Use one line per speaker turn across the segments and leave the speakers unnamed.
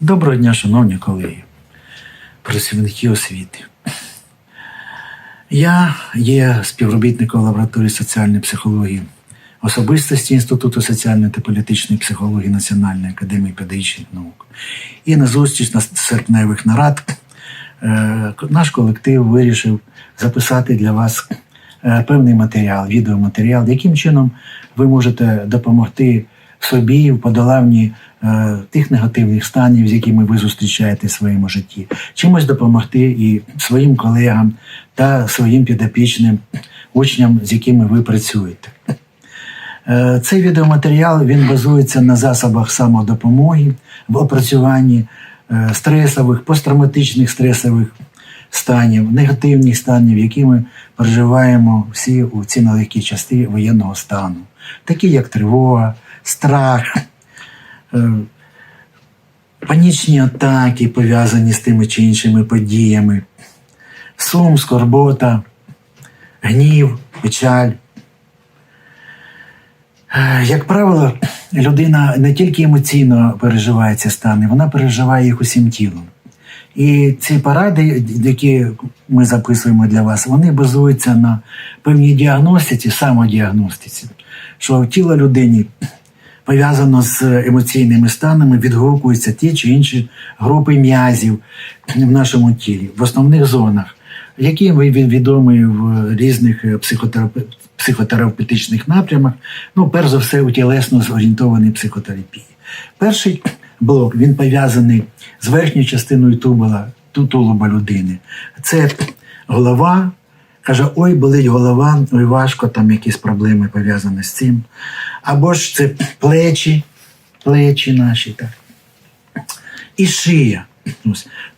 Доброго дня, шановні колеги, працівники освіти. Я є співробітником лабораторії соціальної психології особистості Інституту соціальної та політичної психології Національної академії педагогічних наук. І на зустріч на серпневих нарад е, наш колектив вирішив записати для вас е, певний матеріал, відеоматеріал, яким чином ви можете допомогти собі в подоланні тих негативних станів, з якими ви зустрічаєте в своєму житті, чимось допомогти і своїм колегам та своїм підопічним учням, з якими ви працюєте. Е, Цей відеоматеріал він базується на засобах самодопомоги в опрацюванні е, стресових, посттравматичних стресових станів, негативних станів, які ми переживаємо всі у ці нелегкі части воєнного стану, такі як тривога, страх, е, панічні атаки, пов'язані з тими чи іншими подіями, сум, скорбота, гнів, печаль. Е, Як правило, людина не тільки емоційно переживає ці стани, вона переживає їх усім тілом. І ці поради, які ми записуємо для вас, вони базуються на певній діагностиці, самодіагностиці, що тіло людині пов'язано з емоційними станами, відгукуються ті чи інші групи м'язів в нашому тілі, в основних зонах, які ви від- відомі в різних е, психотерапевтичних напрямах, ну, перш за все, у тілесно зорієнтованій психотерапії. Перший блок він пов'язаний з верхньою частиною тубула, тулуба людини. Це голова. Каже, ой, болить голова, ой, важко, там якісь проблеми пов'язані з цим. Або ж це плечі, плечі наші. Так. І шия.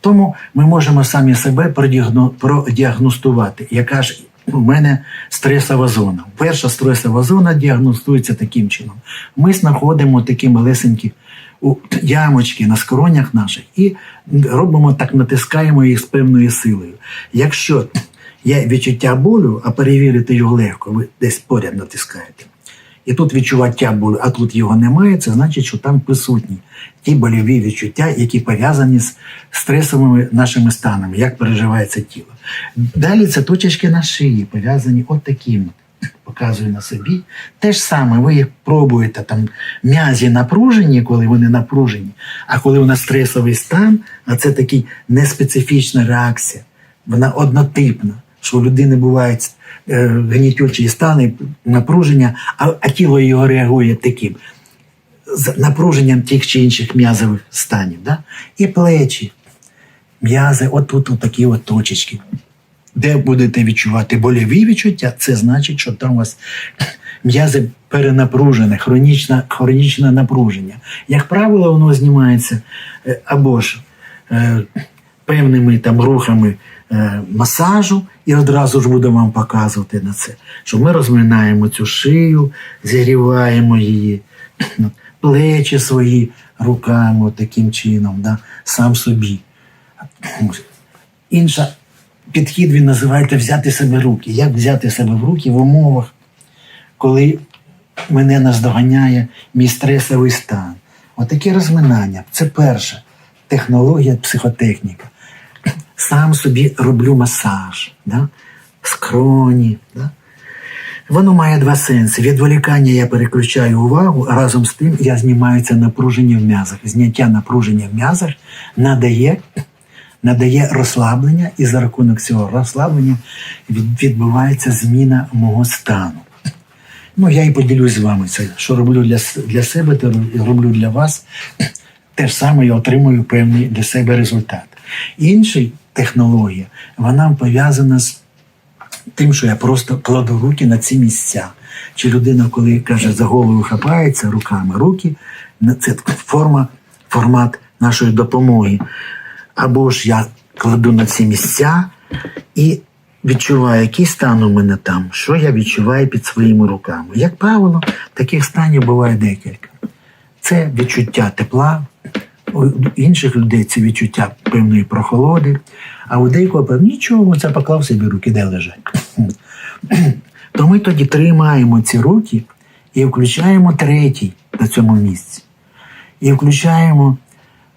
Тому ми можемо самі себе продіагностувати, яка ж у мене стресова зона. Перша стресова зона діагностується таким чином. Ми знаходимо такі малесенькі ямочки на скронях наших і робимо так, натискаємо їх з певною силою. Якщо є відчуття болю, а перевірити його легко, ви десь поряд натискаєте. І тут відчуття болю, а тут його немає, це значить, що там присутні ті больові відчуття, які пов'язані з стресовими нашими станами, як переживається тіло. Далі це точечки на шиї, пов'язані от таким. Показую на собі. Те ж саме, ви їх пробуєте там м'язі напружені, коли вони напружені, а коли у нас стресовий стан, а це такий неспецифічна реакція, вона однотипна, що у людини бувають е, гнітючі стани, напруження, а, а тіло його реагує таким з напруженням тих чи інших м'язових станів. Да? І плечі, м'язи, отут, отакі от точечки. Де будете відчувати больові відчуття, це значить, що там у вас м'язи перенапружене, хронічне, хронічне напруження. Як правило, воно знімається е, або ж е, певними там рухами е, масажу, і одразу ж буду вам показувати на це, що ми розминаємо цю шию, зігріваємо її, плечі свої руками таким чином, да, сам собі. Інша підхід він називаєте взяти себе в руки. Як взяти себе в руки в умовах, коли мене наздоганяє мій стресовий стан? Отакі розминання. Це перша технологія, психотехніка. Сам собі роблю масаж, да? скроні. Да? Воно має два сенси. Відволікання я переключаю увагу, а разом з тим я знімаю це напруження в м'язах. Зняття напруження в м'язах надає, надає розслаблення, і за рахунок цього розслаблення відбувається зміна мого стану. Ну, я і поділюсь з вами це. Що роблю для, для себе, то роблю для вас. Те ж саме я отримую певний для себе результат. Інша технологія, вона пов'язана з тим, що я просто кладу руки на ці місця. Чи людина, коли каже, за голову хапається руками, руки це форма, формат нашої допомоги. Або ж я кладу на ці місця і відчуваю, який стан у мене там, що я відчуваю під своїми руками. Як правило, таких станів буває декілька. Це відчуття тепла, у інших людей це відчуття певної прохолоди, а у деякого певно, нічого, це поклав собі руки, де лежать. То ми тоді тримаємо ці руки і включаємо третій на цьому місці. І включаємо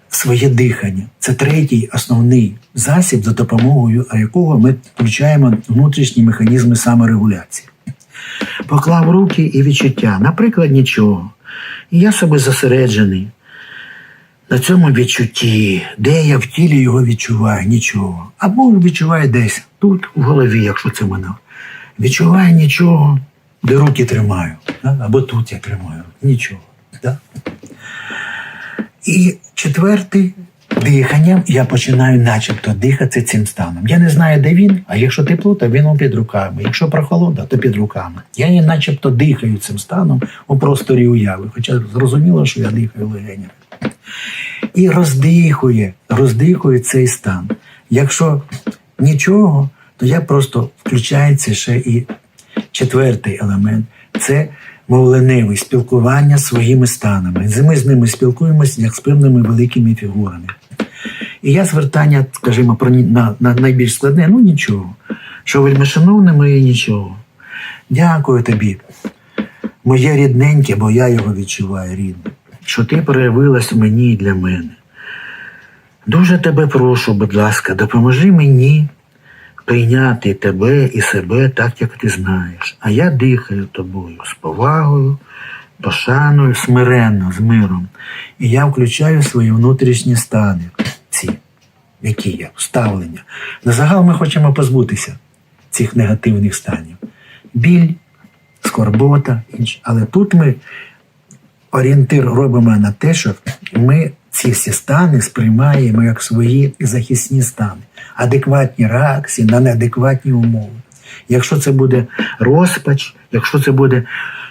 своє дихання. Це третій основний засіб, за допомогою якого ми включаємо внутрішні механізми саморегуляції. Поклав руки і відчуття, наприклад, нічого. І я себе зосереджений на цьому відчутті, де я в тілі його відчуваю, нічого. Або відчуваю десь тут, в голові, якщо це мене. Відчуваю нічого, де руки тримаю. Або тут я тримаю. Нічого. І четвертий диханням я починаю начебто дихати цим станом. Я не знаю, де він, а якщо тепло, то він під руками. Якщо прохолода, то під руками. Я начебто дихаю цим станом у просторі уяви. Хоча зрозуміло, що я дихаю легенями. І роздихує, роздихує цей стан. Якщо нічого, то я просто включається ще і четвертий елемент це мовленеве спілкування своїми станами. Ми з ними спілкуємося як з певними великими фігурами. І я звертання, скажімо, про на, на найбільш складне, ну нічого. Що вельми шановне моє нічого. Дякую тобі, моє рідненьке, бо я його відчуваю рідним, що ти проявилась мені і для мене. Дуже тебе прошу, будь ласка, допоможи мені прийняти тебе і себе так, як ти знаєш. А я дихаю тобою з повагою, пошаною, смиренно, з миром. І я включаю свої внутрішні стани, ці, які є, ставлення. На загал ми хочемо позбутися цих негативних станів. Біль, скорбота, інше. Але тут ми орієнтир робимо на те, що ми ці всі стани сприймаємо як свої захисні стани, адекватні реакції на неадекватні умови. Якщо це буде розпач, якщо це буде,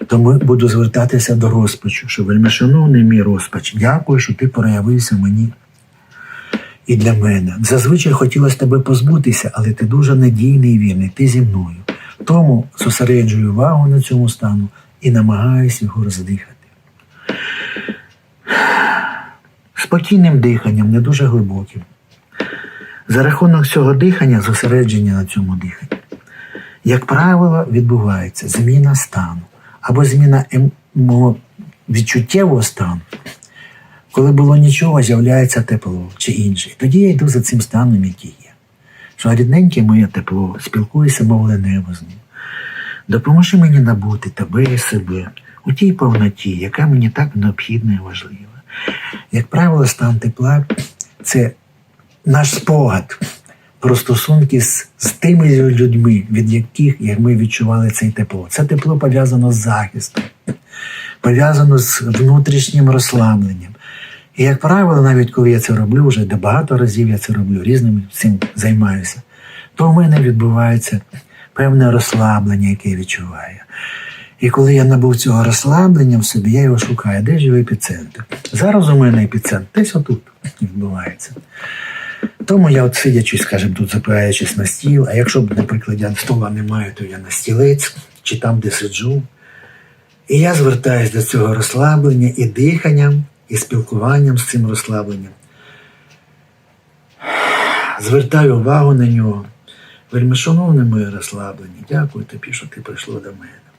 то ми буду звертатися до розпачу, що вельми шановний мій розпач, дякую, що ти проявився мені і для мене. Зазвичай хотілося тебе позбутися, але ти дуже надійний і вірний, ти зі мною. Тому зосереджую увагу на цьому стану і намагаюся його роздихати. Спокійним диханням, не дуже глибоким. За рахунок цього дихання, зосередження на цьому диханні, як правило, відбувається зміна стану або зміна відчуттєвого стану. Коли було нічого, з'являється тепло чи інше. Тоді я йду за цим станом, який є. Що рідненьке моє тепло, спілкуюся мовне небо з ним. Допоможи мені набути тебе і себе у тій повноті, яка мені так необхідна і важлива. Як правило, стан тепла це наш спогад про стосунки з, з тими людьми, від яких як ми відчували це тепло. Це тепло пов'язано з захистом, пов'язано з внутрішнім розслабленням. І, як правило, навіть коли я це роблю, вже де багато разів я це роблю, різними цим займаюся, то в мене відбувається певне розслаблення, яке я відчуваю. І коли я набув цього розслаблення в собі, я його шукаю, де ж його епіцентр. Зараз у мене епіцентр десь отут відбувається. Тому я, от сидячи, скажімо, тут запираючись на стіл, а якщо, б, наприклад, я стола не маю, то я на стілець чи там, де сиджу. І я звертаюся до цього розслаблення і диханням, і спілкуванням з цим розслабленням. Звертаю увагу на нього. Вельми шановне моє розслаблення, дякую тобі, що ти прийшло до мене.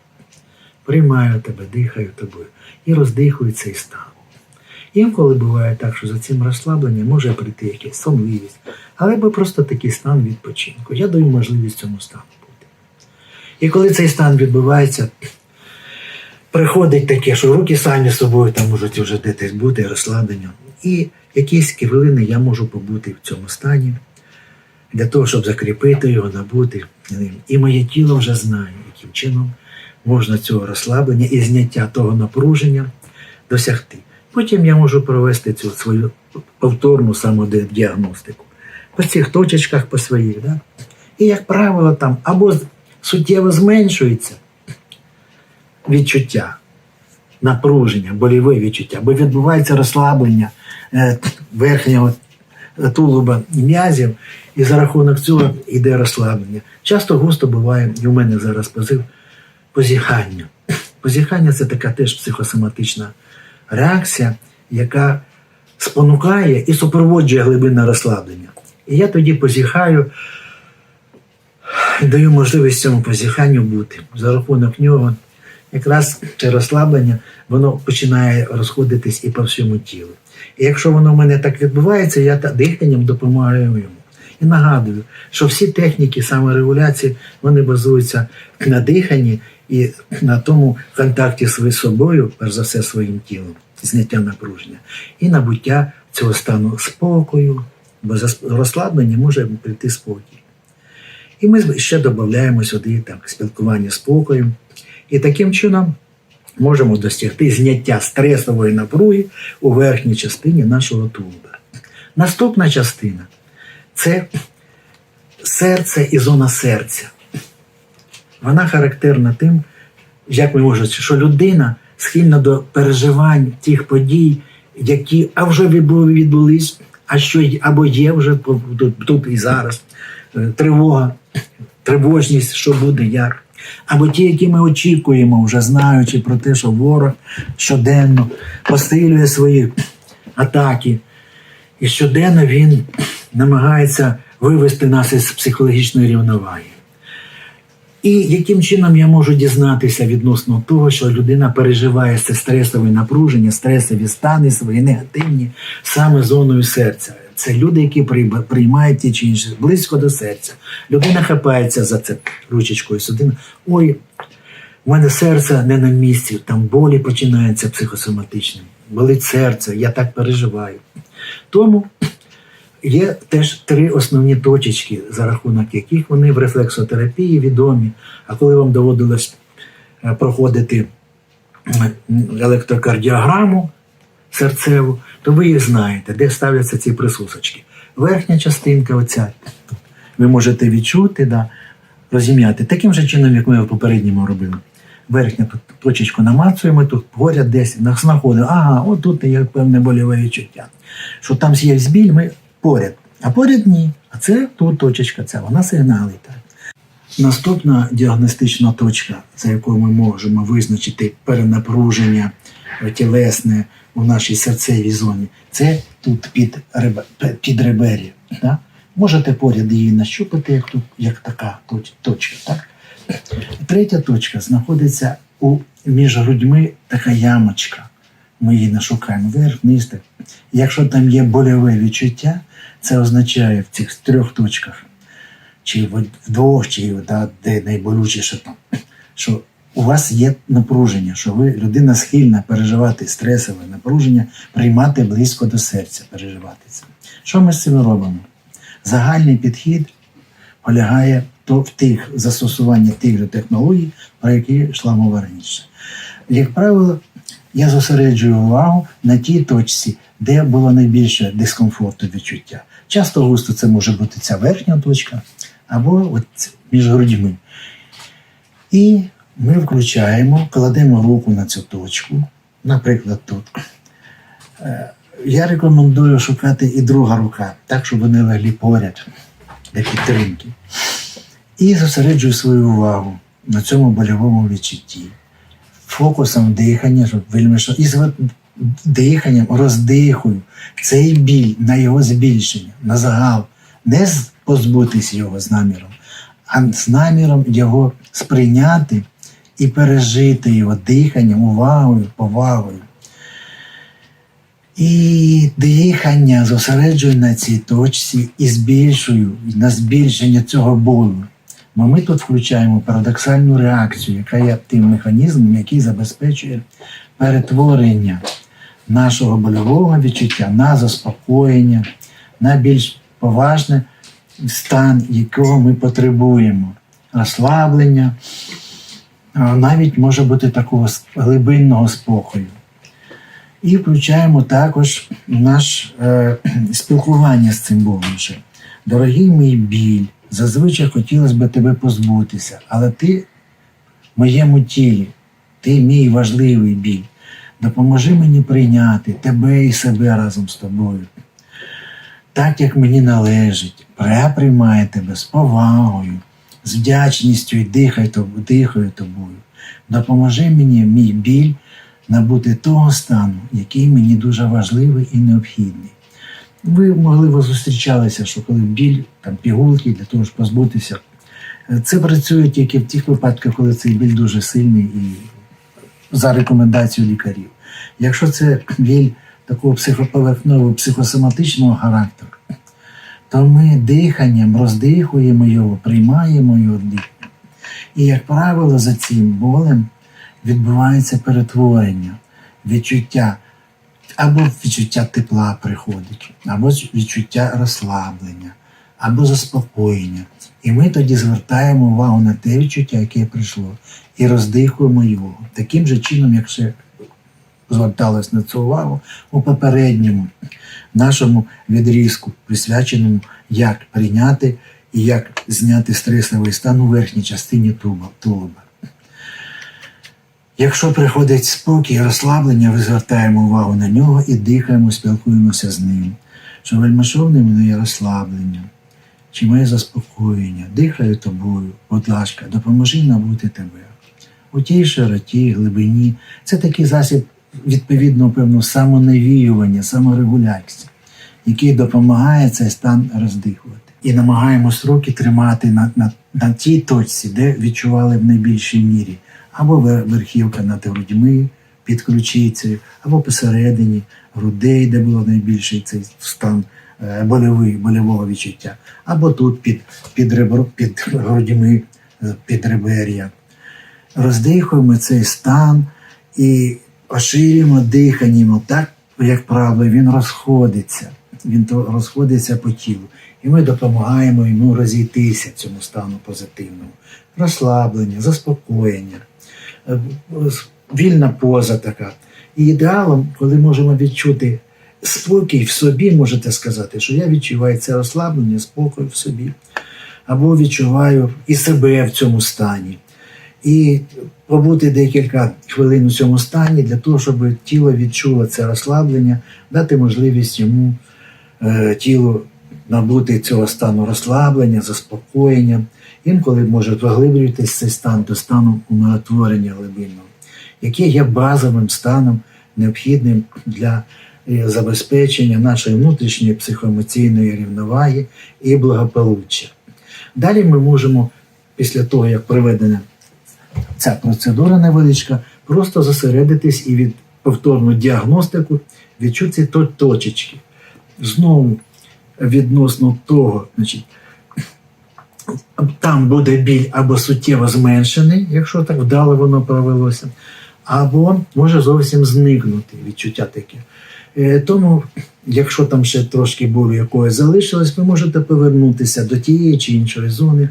Приймаю тебе, дихаю тобою і роздихую цей стан. Інколи буває так, що за цим розслабленням може прийти якась сонливість, але би просто такий стан відпочинку. Я даю можливість цьому стану бути. І коли цей стан відбувається, приходить таке, що руки самі собою там можуть вже десь бути розслаблення. І якісь хвилини я можу побути в цьому стані для того, щоб закріпити його, набути. І моє тіло вже знає, яким чином можна цього розслаблення і зняття того напруження досягти. Потім я можу провести цю свою повторну самодіагностику по цих точечках по своїх. Да? І, як правило, там або суттєво зменшується відчуття, напруження, боліве відчуття, або відбувається розслаблення е, верхнього тулуба м'язів, і за рахунок цього йде розслаблення. Часто густо буває, і у мене зараз позив позіхання. Позіхання це така теж психосоматична реакція, яка спонукає і супроводжує глибинне розслаблення. І я тоді позіхаю, даю можливість цьому позіханню бути. За рахунок нього, якраз це розслаблення, воно починає розходитись і по всьому тілу. І якщо воно в мене так відбувається, я диханням допомагаю йому. І нагадую, що всі техніки саморегуляції вони базуються на диханні і на тому контакті з собою, перш за все, своїм тілом, зняття напруження, і набуття цього стану спокою, бо розслаблення може прийти спокій. І ми ще додаємо сюди там, спілкування з спокоєм. І таким чином можемо досягти зняття стресової напруги у верхній частині нашого тулуба. Наступна частина це серце і зона серця. Вона характерна тим, як ми можемо, що людина схильна до переживань тих подій, які а вже відбулись, а що або є вже тут, і зараз. Е, Тривога, тривожність, що буде, як. Або ті, які ми очікуємо, вже знаючи про те, що ворог щоденно посилює свої атаки. І щоденно він намагається вивести нас із психологічної рівноваги. І яким чином я можу дізнатися відносно того, що людина переживає це стресове напруження, стресові стани свої негативні саме зоною серця. Це люди, які прийма- приймають ті чи інші близько до серця. Людина хапається за це ручечкою сюди. Ой, у мене серце не на місці, там болі починаються психосоматичним. Болить серце, я так переживаю. Тому є теж три основні точечки, за рахунок яких вони в рефлексотерапії відомі. А коли вам доводилось е, проходити електрокардіограму серцеву, то ви їх знаєте, де ставляться ці присусочки. Верхня частинка, оця, ви можете відчути, да, розім'яти. Таким же чином, як ми в попередньому робили. Верхню точечку намацуємо, тут поряд десь знаходимо. Ага, от тут є певне больове відчуття. Що там є біль, ми поряд. А поряд ні. А це тут точечка, ця, вона сигналить. Наступна діагностична точка, за якою ми можемо визначити перенапруження е, тілесне у нашій серцевій зоні, це тут під, ребе- під ребері. Да? Можете поряд її нащупати, як, тут, як така точка. Так? Третя точка знаходиться у, між грудьми така ямочка. Ми її нашукаємо вверх, вниз. Якщо там є больове відчуття, це означає в цих трьох точках, чи в двох, чи да, де найболючіше там, що у вас є напруження, що ви людина схильна переживати стресове напруження, приймати близько до серця, переживати це. Що ми з цим робимо? Загальний підхід полягає то в тих застосуванні тих же технологій, про які йшла мова раніше. Як правило, я зосереджую увагу на тій точці, де було найбільше дискомфорту відчуття. Часто густо це може бути ця верхня точка або от між грудьми. І ми включаємо, кладемо руку на цю точку, наприклад, тут. Е, Я рекомендую шукати і друга рука, так, щоб вони легли поряд для підтримки. І зосереджую свою увагу на цьому больовому відчутті, фокусом дихання, щоб вельми і диханням роздихую цей біль на його збільшення, на загал, не позбутись його з наміром, а з наміром його сприйняти і пережити його диханням, увагою, повагою. І дихання зосереджую на цій точці і збільшую на збільшення цього болю. Бо ми тут включаємо парадоксальну реакцію, яка є тим механізмом, який забезпечує перетворення нашого больового відчуття на заспокоєння, на більш поважний стан, якого ми потребуємо, розслаблення, навіть може бути такого глибинного спокою. І включаємо також наш е, спілкування з цим Богом. Дорогий мій біль, зазвичай хотілося б тебе позбутися, але ти в моєму тілі, ти мій важливий біль. Допоможи мені прийняти тебе і себе разом з тобою. Так, як мені належить, я приймаю тебе з повагою, з вдячністю і дихаю тобою. Допоможи мені, мій біль, набути того стану, який мені дуже важливий і необхідний. Ви, можливо, зустрічалися, що коли біль, там пігулки для того, щоб позбутися. Це працює тільки в тих випадках, коли цей біль дуже сильний і за рекомендацією лікарів. Якщо це біль такого психоповерхнового, психосоматичного характеру, то ми диханням роздихуємо його, приймаємо його дихання. І, як правило, за цим болем відбувається перетворення, відчуття або відчуття тепла приходить, або відчуття розслаблення, або заспокоєння. І ми тоді звертаємо увагу на те відчуття, яке прийшло, і роздихуємо його. Таким же чином, як ще зверталось на цю увагу у попередньому нашому відрізку, присвяченому, як прийняти і як зняти стресовий стан у верхній частині тулуба. Якщо приходить спокій, розслаблення, ви звертаємо увагу на нього і дихаємо, спілкуємося з ним. Що вельмишовне мене є розслаблення, чи моє заспокоєння, дихаю тобою, будь ласка, допоможи набути тебе. У тій широті, глибині це такий засіб відповідно певно самонавіювання, саморегуляції, який допомагає цей стан роздихувати. І намагаємось руки тримати на, на, на тій точці, де відчували в найбільшій мірі, або верхівка над грудьми, під ключицею, або посередині грудей, де було найбільший цей стан е, больовий, больового відчуття, або тут під, під, ребро, під грудьми, е, під ребер'я. Роздихуємо цей стан і поширюємо диханням. Так, як правило, він розходиться. Він розходиться по тілу. І ми допомагаємо йому розійтися цьому стану позитивному. Розслаблення, заспокоєння, е, вільна поза така. І ідеалом, коли можемо відчути спокій в собі, можете сказати, що я відчуваю це розслаблення, спокій в собі, або відчуваю і себе в цьому стані. І побути декілька хвилин у цьому стані для того, щоб тіло відчуло це розслаблення, дати можливість йому е, тілу набути цього стану розслаблення, заспокоєння. Інколи може поглиблюватися цей стан до стану умиротворення глибинного, яке є базовим станом, необхідним для забезпечення нашої внутрішньої психоемоційної рівноваги і благополуччя. Далі ми можемо, після того, як проведена ця процедура невеличка, просто зосередитись і від повторну діагностику відчути то- точечки. Знову відносно того, значить, там буде біль або суттєво зменшений, якщо так вдало воно провелося, або може зовсім зникнути відчуття таке. Е, Тому, якщо там ще трошки болю якоїсь залишилось, ви можете повернутися до тієї чи іншої зони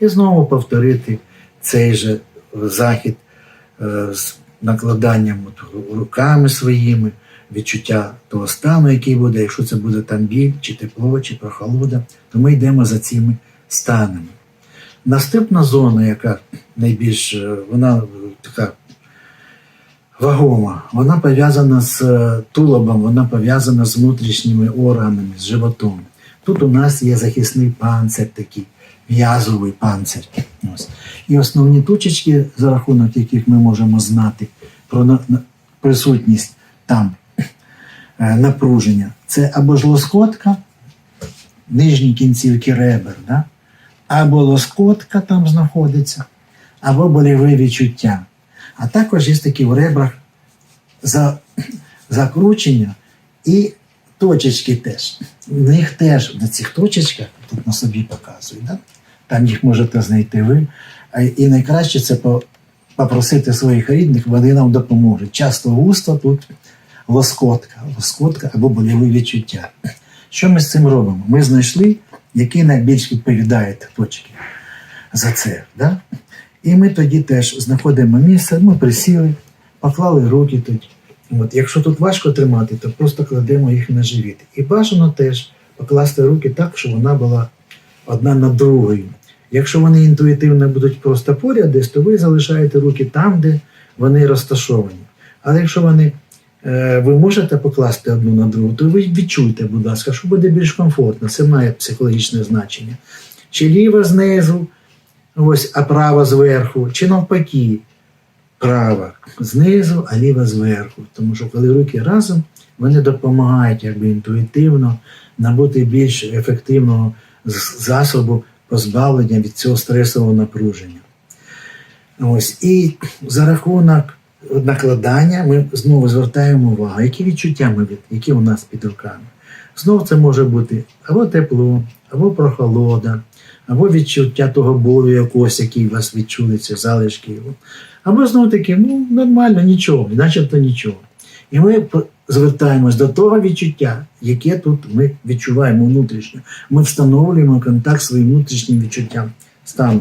і знову повторити цей же захід е, з накладанням руками своїми, відчуття того стану, який буде, якщо це буде там біль, чи тепло, чи прохолода, то ми йдемо за цими станами. Наступна зона, яка найбільш е, вона така вагома, вона пов'язана з е, тулубом, вона пов'язана з внутрішніми органами, з животом. Тут у нас є захисний панцир такий, м'язовий панцир. Ось. І основні точечки, за рахунок яких ми можемо знати про присутність там е, напруження, це або ж лоскотка, нижні кінцівки ребер, да? або лоскотка там знаходиться, або боліве відчуття. А також є такі в ребрах за, закручення і точечки теж. В них теж на цих точечках, тут на собі показую, да? там їх можете знайти ви. І найкраще це попросити своїх рідних, вони нам допоможуть. Часто густо тут лоскотка, лоскотка або боліві відчуття. Що ми з цим робимо? Ми знайшли, які найбільш відповідають точки за це. Да? І ми тоді теж знаходимо місце, ми присіли, поклали руки тут. От, якщо тут важко тримати, то просто кладемо їх на живіт. І бажано теж покласти руки так, щоб вона була одна над другою. Якщо вони інтуїтивно будуть просто поряд десь, то ви залишаєте руки там, де вони розташовані. Але якщо вони, е, ви можете покласти одну на другу, то ви відчуйте, будь ласка, що буде більш комфортно. Це має психологічне значення. Чи ліва знизу, ось, а права зверху, чи навпаки, права знизу, а ліва зверху. Тому що коли руки разом, вони допомагають якби інтуїтивно набути більш ефективного засобу позбавлення від цього стресового напруження. Ось. І за рахунок накладання ми знову звертаємо увагу, які відчуття ми від, які у нас під руками. Знову це може бути або тепло, або прохолода, або відчуття того болю якогось, який у вас відчулиться, залишки його. Або знову таки, ну нормально, нічого, начебто нічого. І ми звертаємось до того відчуття, яке тут ми відчуваємо внутрішньо. Ми встановлюємо контакт своїм внутрішнім відчуттям стану.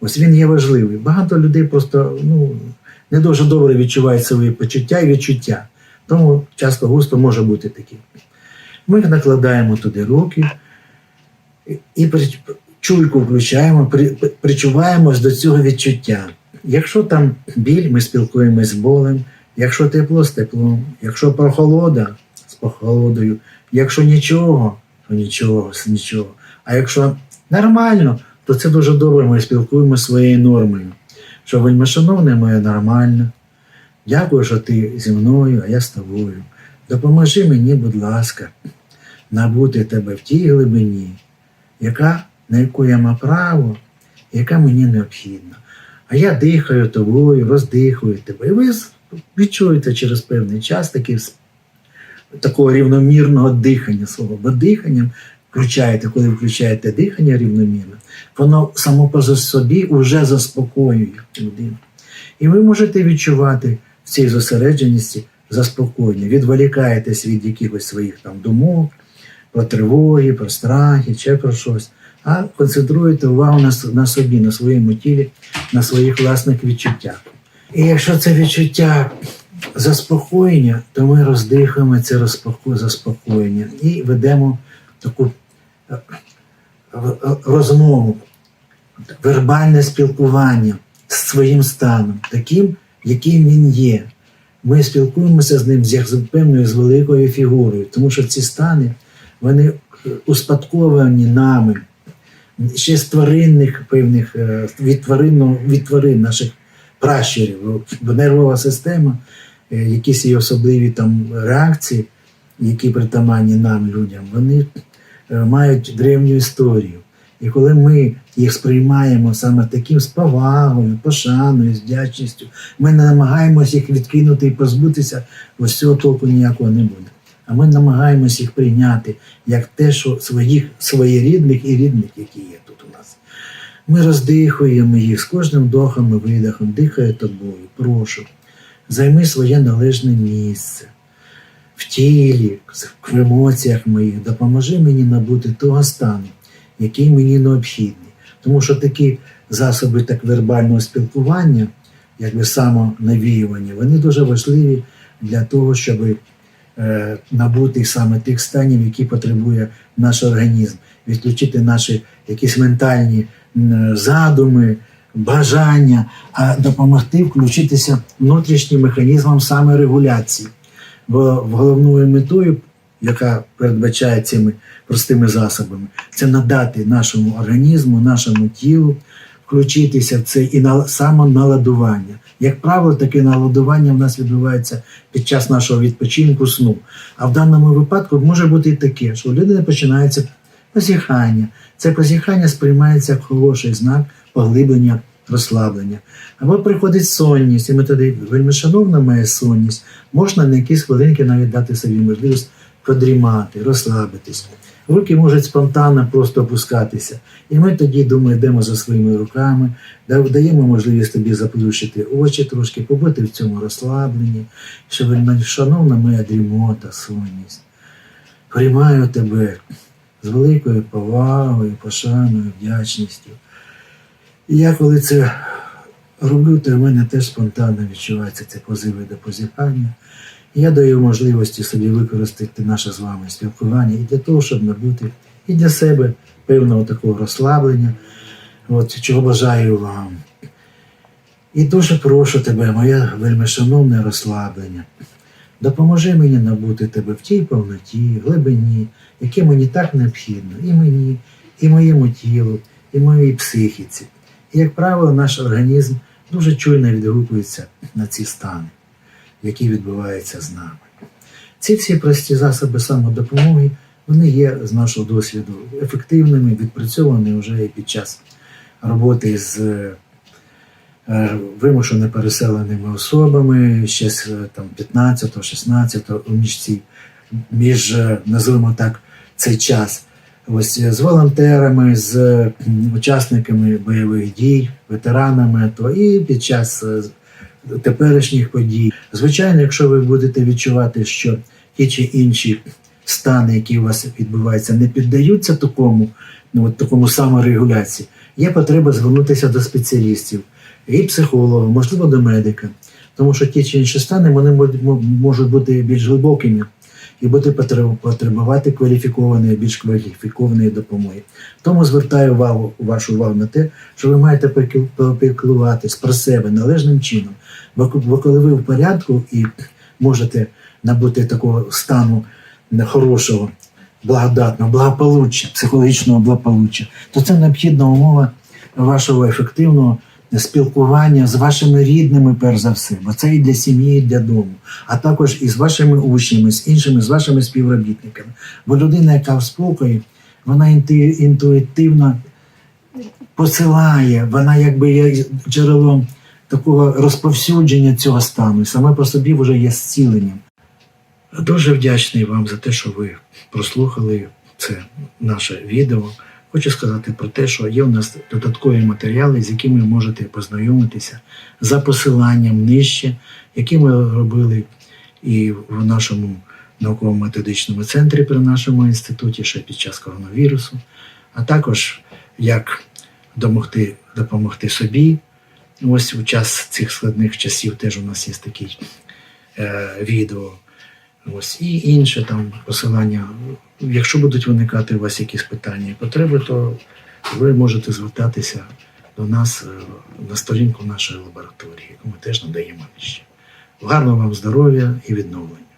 Ось він є важливий. Багато людей просто ну, не дуже добре відчувають свої почуття і відчуття. Тому часто густо може бути таке. Ми накладаємо туди руки і- чуйку включаємо, при- причуваємось до цього відчуття. Якщо там біль, ми спілкуємось з болем, якщо тепло з теплом, якщо прохолода з прохолодою, якщо нічого, то нічого з нічого. А якщо нормально, то це дуже добре, ми спілкуємося своєю нормою. Що вельми шановне моє нормально. Дякую, що ти зі мною, а я з тобою. Допоможи мені, будь ласка, набути тебе в тій глибині, яка, на яку я маю право, яка мені необхідна. А я дихаю тобою, роздихую тебе. І ви відчуєте через певний час такий, такого рівномірного дихання свого. Бо диханням включаєте, коли включаєте дихання рівномірно, воно само по собі вже заспокоює людину. І ви можете відчувати в цій зосередженості заспокоєння, відволікаєтесь від якихось своїх там думок, про тривоги, про страхи, чи про щось, а концентруєте увагу на, на собі, на своєму тілі, на своїх власних відчуттях. І якщо це відчуття заспокоєння, то ми роздихуємо це заспокоєння і ведемо таку е, е, розмову, вербальне спілкування з своїм станом, таким, яким він є. Ми спілкуємося з ним як з певною з великою фігурою, тому що ці стани вони успадковані нами ще з тваринних певних е, від, тваринного, від тварин наших пращурів. Бо нервова система, е, якісь її особливі там реакції, які притаманні нам, людям, вони е, мають древню історію. І коли ми їх сприймаємо саме таким з повагою, пошаною, з вдячністю, ми намагаємося їх відкинути і позбутися, ось цього толку ніякого не буде. А ми намагаємося їх прийняти як те, що своїх своєрідних і рідних, які є тут у нас. Ми роздихуємо їх з кожним вдохом і видихом, дихаю тобою, прошу, займи своє належне місце в тілі, в емоціях моїх, допоможи мені набути того стану, який мені необхідний. Тому що такі засоби так вербального спілкування, якби самонавіювання, вони дуже важливі для того, щоб е, набути саме тих станів, які потребує наш організм, відключити наші якісь ментальні задуми, бажання, а допомогти включитися внутрішнім механізмам саморегуляції. Бо головною метою, яка передбачає цими простими засобами, це надати нашому організму, нашому тілу включитися в це і на самоналадування. Як правило, таке наладування в нас відбувається під час нашого відпочинку сну. А в даному випадку може бути і таке, що у людини починається позіхання. Це позіхання сприймається як хороший знак поглиблення, розслаблення. Або приходить сонність, і ми тоді, вельми шановна моя сонність, можна на якісь хвилинки навіть дати собі можливість подрімати, розслабитись. Руки можуть спонтанно просто опускатися. І ми тоді думаю, йдемо за своїми руками, даємо можливість тобі заплющити очі трошки, побути в цьому розслабленні, що вельми шановна моя дрімота, сонність. Приймаю тебе з великою повагою, пошаною, вдячністю. І я коли це роблю, то в мене теж спонтанно відчувається це позиви до позіхання. Я даю можливості собі використати наше з вами спілкування і для того, щоб набути і для себе певного такого розслаблення, от, чого бажаю вам. І дуже прошу тебе, моє вельми шановне розслаблення. Допоможи мені набути тебе в тій повноті, глибині, яке мені так необхідно, і мені, і моєму тілу, і моїй психіці. І, як правило, наш організм дуже чуйно відгукується на ці стани, які відбуваються з нами. Ці всі прості засоби самодопомоги, вони є з нашого досвіду ефективними, відпрацьовані вже і під час роботи з е, е, вимушено переселеними особами ще з е, 15-16 між ці між, е, називаємо так, цей час. Ось е, з волонтерами, з учасниками бойових дій, ветеранами, то і під час е, теперішніх подій. Звичайно, якщо ви будете відчувати, що ті чи інші стани, які у вас відбуваються, не піддаються такому, ну, от такому саморегуляції, є потреба звернутися до спеціалістів і психолога, можливо, до медика. Тому що ті чи інші стани вони можуть- бути більш глибокими і потреб- потребувати кваліфікованої, більш кваліфікованої допомоги. Тому звертаю увагу, вашу увагу на те, що ви маєте попіклуватись про себе належним чином. Бо коли ви в порядку і можете набути такого стану хорошого, благодатного, благополуччя, психологічного благополуччя, то це необхідна умова вашого ефективного спілкування з вашими рідними, перш за все, бо це і для сім'ї, і для дому, а також і з вашими учнями, з іншими, з вашими співробітниками. Бо людина, яка в спокої, вона інтуїтивно посилає, вона якби є джерелом такого розповсюдження цього стану, і саме по собі вже є зціленням. Дуже вдячний вам за те, що ви прослухали це наше відео. Хочу сказати про те, що є у нас додаткові матеріали, з якими ви можете познайомитися за посиланням нижче, які ми робили і в нашому науково-методичному центрі при нашому інституті ще під час коронавірусу, а також як допомогти, допомогти собі. Ось у час цих складних часів теж у нас є такі е, відео. Ось і інше там посилання. Якщо будуть виникати у вас якісь питання і потреби, то ви можете звертатися до нас е, на сторінку нашої лабораторії, яку ми теж надаємо ще. Гарного вам здоров'я і відновлення.